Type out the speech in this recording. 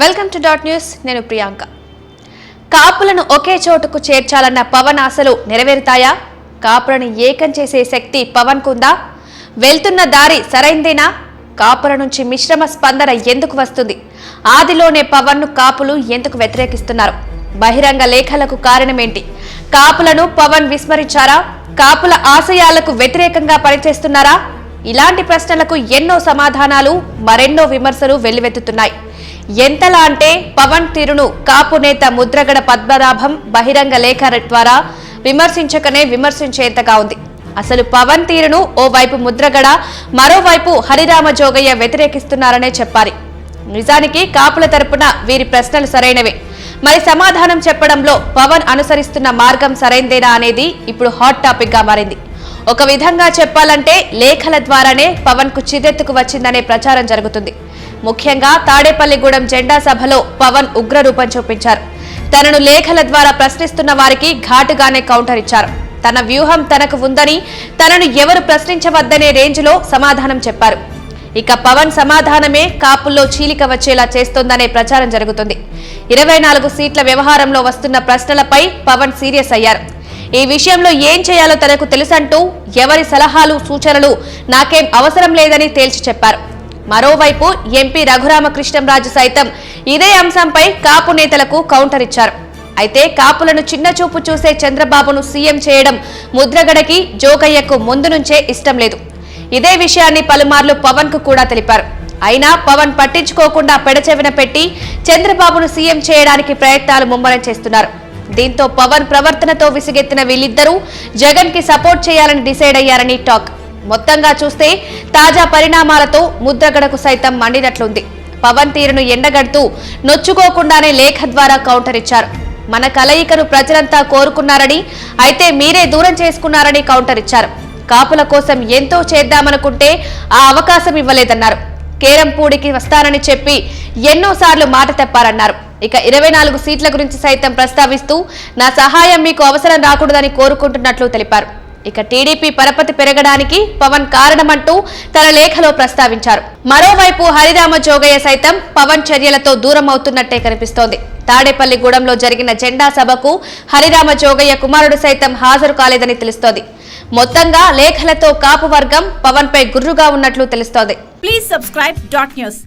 Welcome to dot news నేను ప్రియాంక. కాపులను ఒకే చోటుకు చేర్చాలన్న పవన్ ఆశలు నెరవేరుతాయా? కాపులను ఏకం చేసే శక్తి పవన్ కుందా వెళ్తున్న దారి సరైందేనా? కాపుల నుంచి మిశ్రమ స్పందన ఎందుకు వస్తుంది? ఆదిలోనే పవన్ను కాపులు ఎందుకు వ్యతిరేకిస్తున్నారు? బహిరంగ లేఖలకు కారణమేంటి? కాపులను పవన్ విస్మరించారా? కాపుల ఆశయాలకు వ్యతిరేకంగా పనిచేస్తున్నారా? ఇలాంటి ప్రశ్నలకు ఎన్నో సమాధానాలు మరెన్నో విమర్శలు వెల్లువెత్తుతున్నాయి. ఎంతలా అంటే పవన్ తీరును కాపు నేత ముద్రగడ పద్మనాభం బహిరంగ లేఖ ద్వారా విమర్శించకనే విమర్శించేంతగా ఉంది. అసలు పవన్ తీరును ఓవైపు ముద్రగడ మరోవైపు హరిరామ జోగయ్య వ్యతిరేకిస్తున్నారనే చెప్పాలి. నిజానికి కాపుల తరపున వీరి ప్రశ్నలు సరైనవే. మరి సమాధానం చెప్పడంలో పవన్ అనుసరిస్తున్న మార్గం సరైందేనా అనేది ఇప్పుడు హాట్ టాపిక్గా మారింది. ఒక విధంగా చెప్పాలంటే లేఖల ద్వారానే పవన్కు చిదెత్తుకు వచ్చిందనే ప్రచారం జరుగుతుంది. ముఖ్యంగా తాడేపల్లిగూడెం జెండా సభలో పవన్ ఉగ్ర రూపం చూపించారు. తనను లేఖల ద్వారా ప్రశ్నిస్తున్న వారికి ఘాటుగానే కౌంటర్ ఇచ్చారు. తన వ్యూహం తనకు ఉందని తనను ఎవరు ప్రశ్నించవద్దనే రేంజ్లో సమాధానం చెప్పారు. ఇక పవన్ సమాధానమే కాపుల్లో చీలిక వచ్చేలా చేస్తోందనే ప్రచారం జరుగుతుంది. ఇరవై నాలుగు సీట్ల వ్యవహారంలో వస్తున్న ప్రశ్నలపై పవన్ సీరియస్ అయ్యారు. ఈ విషయంలో ఏం చేయాలో తనకు తెలుసంటూ ఎవరి సలహాలు సూచనలు నాకేం అవసరం లేదని తేల్చి చెప్పారు. మరోవైపు ఎంపీ రఘురామకృష్ణంరాజు సైతం ఇదే అంశంపై కాపు నేతలకు కౌంటర్ ఇచ్చారు. అయితే కాపులను చిన్న చూపు చూసే చంద్రబాబును సీఎం చేయడం ముద్రగడకి జోగయ్యకు ముందు నుంచే ఇష్టం లేదు. ఇదే విషయాన్ని పలుమార్లు పవన్కు కూడా తెలిపారు. అయినా పవన్ పట్టించుకోకుండా పెడచెవిన పెట్టి చంద్రబాబును సీఎం చేయడానికి ప్రయత్నాలు ముమ్మరం చేస్తున్నారు. దీంతో పవన్ ప్రవర్తనతో విసిగెత్తిన వీళ్ళిద్దరూ జగన్కి సపోర్ట్ చేయాలని డిసైడ్ అయ్యారని టాక్. మొత్తంగా చూస్తే తాజా పరిణామాలతో ముద్రగడకు సైతం మండినట్లుంది. పవన్ తీరును ఎండగడుతూ నొచ్చుకోకుండానే లేఖ ద్వారా కౌంటర్ ఇచ్చారు. మన కలయికను ప్రజలంతా కోరుకున్నారని అయితే మీరే దూరం చేసుకున్నారని కౌంటర్ ఇచ్చారు. కాపుల కోసం ఎంతో చేద్దామనుకుంటే ఆ అవకాశం ఇవ్వలేదన్నారు. కేరంపూడికి వస్తానని చెప్పి ఎన్నోసార్లు మాట తెప్పారన్నారు. ఇక ఇరవై నాలుగు సీట్ల గురించి సైతం ప్రస్తావిస్తూ నా సహాయం మీకు అవసరం రాకూడదని కోరుకుంటున్నట్లు తెలిపారు. ఇక టీడీపీ పరపతి పెరగడానికి పవన్ కారణమంటూ తన లేఖలో ప్రస్తావించారు. మరోవైపు హరిరామ జోగయ్య సైతం పవన్ చర్యలతో దూరం అవుతున్నట్టే కనిపిస్తోంది. తాడేపల్లిగూడెంలో జరిగిన జెండా సభకు హరిరామ జోగయ్య కుమారుడు సైతం హాజరు కాలేదని తెలుస్తోంది. మొత్తంగా లేఖలతో కాపు వర్గం పవన్ పై గుర్రుగా ఉన్నట్లు తెలుస్తోంది. Please subscribe dot news